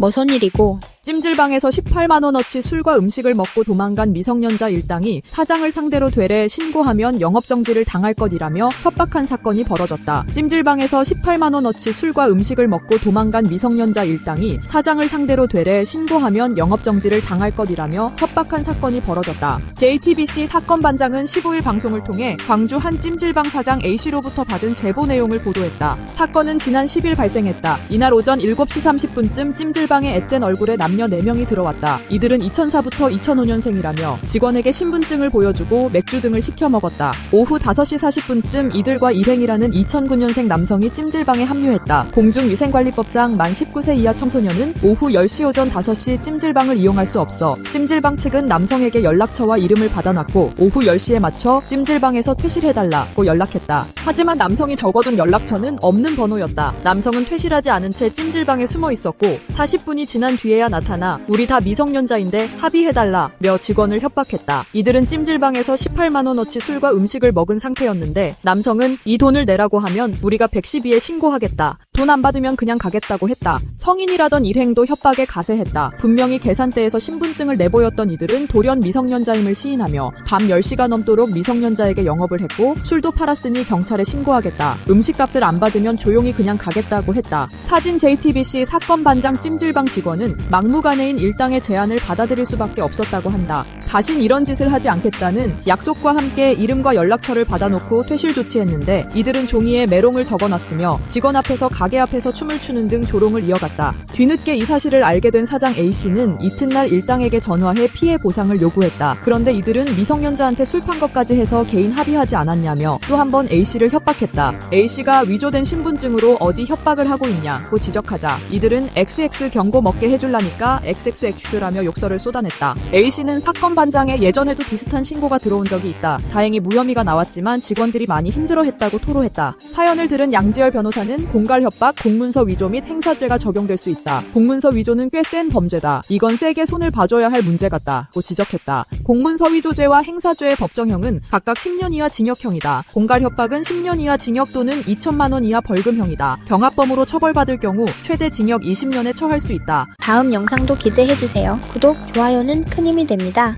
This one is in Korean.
뭐선 일이고 찜질방에서 18만원어치 술과 음식을 먹고 도망간 미성년자 일당이 사장을 상대로 되레 신고하면 영업정지를 당할 것이라며 협박한 사건이 벌어졌다. 찜질방에서 18만원어치 술과 음식을 먹고 도망간 미성년자 일당이 사장을 상대로 되레 신고하면 영업정지를 당할 것이라며 협박한 사건이 벌어졌다. JTBC 사건 반장은 15일 방송을 통해 광주 한 찜질방 사장 A씨로부터 받은 제보 내용을 보도했다. 사건은 지난 10일 발생했다. 이날 오전 7시 30분쯤 찜질방에 앳된 얼굴의 남녀 4명이 들어왔다. 이들은 2004부터 2005년생이라며 직원에게 신분증을 보여주고 맥주 등을 시켜 먹었다. 오후 5시 40분쯤 이들과 일행이라는 2009년생 남성이 찜질방에 합류했다. 공중위생관리법상 만 19세 이하 청소년은 오후 10시 오전 5시 찜질방을 이용할 수 없어 찜질방 측은 남성에게 연락처와 이름을 받아놨고 오후 10시에 맞춰 찜질방에서 퇴실해달라고 연락했다. 하지만 남성이 적어둔 연락처는 없는 번호였다. 남성은 퇴실하지 않은 채 찜질방에 숨어 있었고 40분이 지난 뒤에야 나 타나 우리 다 미성년자인데 합의해달라 며 직원을 협박했다. 이들은 찜질방에서 18만원어치 술과 음식을 먹은 상태였는데 남성은 이 돈을 내라고 하면 우리가 112에 신고하겠다. 돈 안 받으면 그냥 가겠다고 했다. 성인이라던 일행도 협박에 가세했다. 분명히 계산대에서 신분증을 내보였던 이들은 돌연 미성년자임을 시인하며 밤 10시가 넘도록 미성년자에게 영업을 했고 술도 팔았으니 경찰에 신고하겠다. 음식값을 안 받으면 조용히 그냥 가겠다고 했다. 사진 JTBC 사건 반장 찜질방 직원은 막무가내인 일당의 제안을 받아들일 수밖에 없었다고 한다. 다신 이런 짓을 하지 않겠다는 약속과 함께 이름과 연락처를 받아놓고 퇴실 조치했는데 이들은 종이에 메롱을 적어놨으며 직원 앞에서 가게 앞에서 춤을 추는 등 조롱을 이어갔다. 뒤늦게 이 사실을 알게 된 사장 A씨는 이튿날 일당에게 전화해 피해 보상을 요구했다. 그런데 이들은 미성년자한테 술 판 것까지 해서 개인 합의하지 않았냐며 또 한 번 A씨를 협박했다. A씨가 위조된 신분증으로 어디 협박을 하고 있냐고 지적하자 이들은 XX 경고 먹게 해줄라니까 XXX라며 욕설을 쏟아냈다. A씨는 사건 반장에 예전에도 비슷한 신고가 들어온 적이 있다. 다행히 무혐의가 나왔지만 직원들이 많이 힘들어했다고 토로했다. 사연을 들은 양지열 변호사는 공갈 협박, 공문서 위조 및 행사죄가 적용될 수 있다. 공문서 위조는 꽤 센 범죄다. 이건 세게 손을 봐줘야 할 문제 같다 고 지적했다. 공문서 위조죄와 행사죄의 법정형은 각각 10년 이하 징역형이다. 공갈 협박은 10년 이하 징역 또는 2천만 원 이하 벌금형이다. 경합범으로 처벌받을 경우 최대 징역 20년에 처할 수 있다. 다음 영상도 기대해주세요. 구독, 좋아요는 큰 힘이 됩니다.